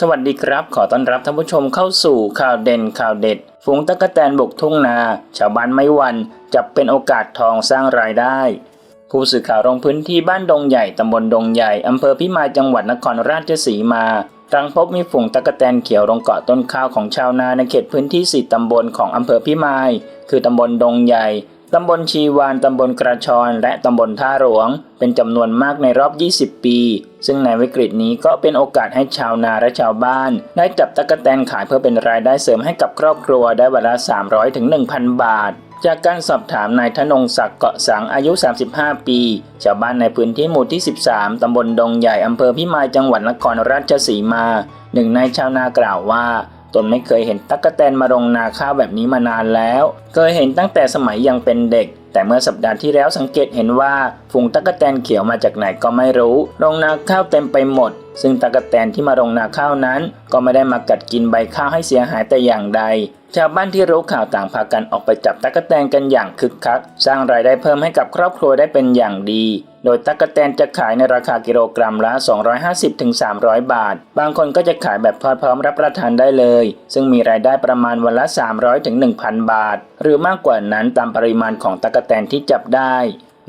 สวัสดีครับ ขอต้อนรับท่านผู้ชมเข้าสู่ข่าวเด่นข่าวเด็ด ฝูงตะกะแตนบุกทุ่งนา ชาวบ้านไม่วันจับเป็นโอกาสทองสร้างรายได้ ผู้สื่อข่าวลงพื้นที่บ้านดงใหญ่ตำบลดงใหญ่อำเภอพิมายจังหวัดนครราชสีมารังพบมีฝูงตะกะแตนเขียวลงเกาะต้นข้าวของชาวนาในเขตพื้นที่สีตำบลของอำเภอพิมาย คือตำบลดงใหญ่ ตำบลชีวาน ตำบลกระชอน และตำบลท่าหลวง เป็นจำนวนมากในรอบ 20 ปี ซึ่งในวิกฤตนี้ก็เป็นโอกาสให้ชาวนาและชาวบ้าน ได้จับตะกแตนขายเพื่อเป็นรายได้เสริมให้กับครอบครัวได้วันละ 300ถึง1,000 บาท จากการสอบถามนายธนงศักดิ์เกาะสังอายุ 35 ปี ชาวบ้านในพื้นที่หมู่ที่ 13 ตำบลดงใหญ่อำเภอพิมายจังหวัดนครราชสีมา หนึ่งในชาวนากล่าวว่า ตนไม่เคยเห็นตั๊กแตนมาลงนาข้าวแบบนี้มานานแล้ว เคยเห็นตั้งแต่สมัยยังเป็นเด็ก แต่เมื่อสัปดาห์ที่แล้วสังเกตเห็นว่า ฝูงตั๊กแตนเขียวมาจากไหนก็ไม่รู้ลงนาข้าวเต็มไปหมด ซึ่งตั๊กแตนที่มาลงนาข้าวนั้น ก็ไม่ได้มากัดกินใบข้าวให้เสียหายแต่อย่างใด ชาวบ้านที่รู้ข่าวต่างพากันออกไปจับตั๊กแตนกันอย่างคึกคัก สร้างรายได้เพิ่มให้กับครอบครัวได้เป็นอย่างดี โดยตั๊กแตนจะขายในราคากิโลกรัมละ 250-300 บาท บางคนก็จะขายแบบทอดพร้อมรับประทานได้เลย ซึ่งมีรายได้ประมาณวันละ 300-1,000 บาท หรือมากกว่านั้นตามปริมาณของตั๊กแตนที่จับได้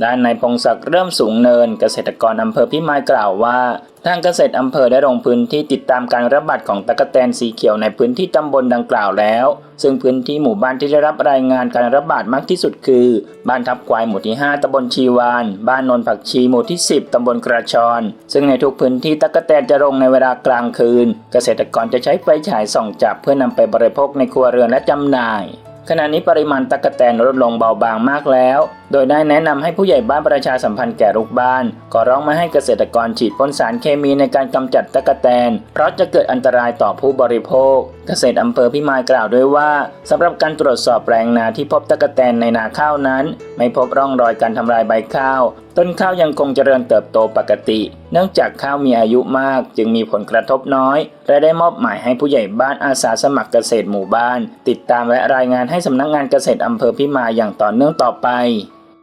ด้านในายพงศักดิ์เริ่มสูงเนินเกษตรกรอำเภอพิมายกล่าวว่า ทางเกษตรอำเภอได้ลงพื้นที่ติดตามการระบาดของตะกแตนสีเขียวในพื้นที่ตำบลดังกล่าวแล้ว ซึ่งพื้นที่หมู่บ้านที่ได้รับรายงานการระบาดมากที่สุดคือ บ้านทับควายหมู่ที่ 5ตำบลชีวาน บ้านนนผักชีหมู่ที่ 10ตำบลกระชอน ซึ่งในทุกพื้นที่ตะกแตนจะลงในเวลากลางคืน เกษตรกรจะใช้ไฟฉายส่องจับเพื่อนำไปบริโภคในครัวเรือนและจำหน่ายขณะนี้ปริมาณตะกแตนลดลงเบาบางมากแล้ว โดยได้แนะนำให้ผู้ใหญ่บ้านประชาสัมพันธ์แก่ลูกบ้านก็ร้องมาให้เกษตรกรฉีดพ่นสารเคมีในการกำจัดตะกแตน เพราะจะเกิดอันตรายต่อผู้บริโภค เกษตรอำเภอพิมายกล่าวด้วยว่าสำหรับการตรวจสอบแปลงนาที่พบตะกแตนในนาข้าวนั้น ไม่พบร่องรอยการทำลายใบข้าว ต้นข้าวยังคงเจริญเติบโตปกติ เนื่องจากข้าวมีอายุมาก จึงมีผลกระทบน้อย และได้มอบหมายให้ผู้ใหญ่บ้านอาสาสมัครเกษตรหมู่บ้าน ติดตามและรายงานให้สำนักงานเกษตรอำเภอพิมายอย่างต่อเนื่องต่อไป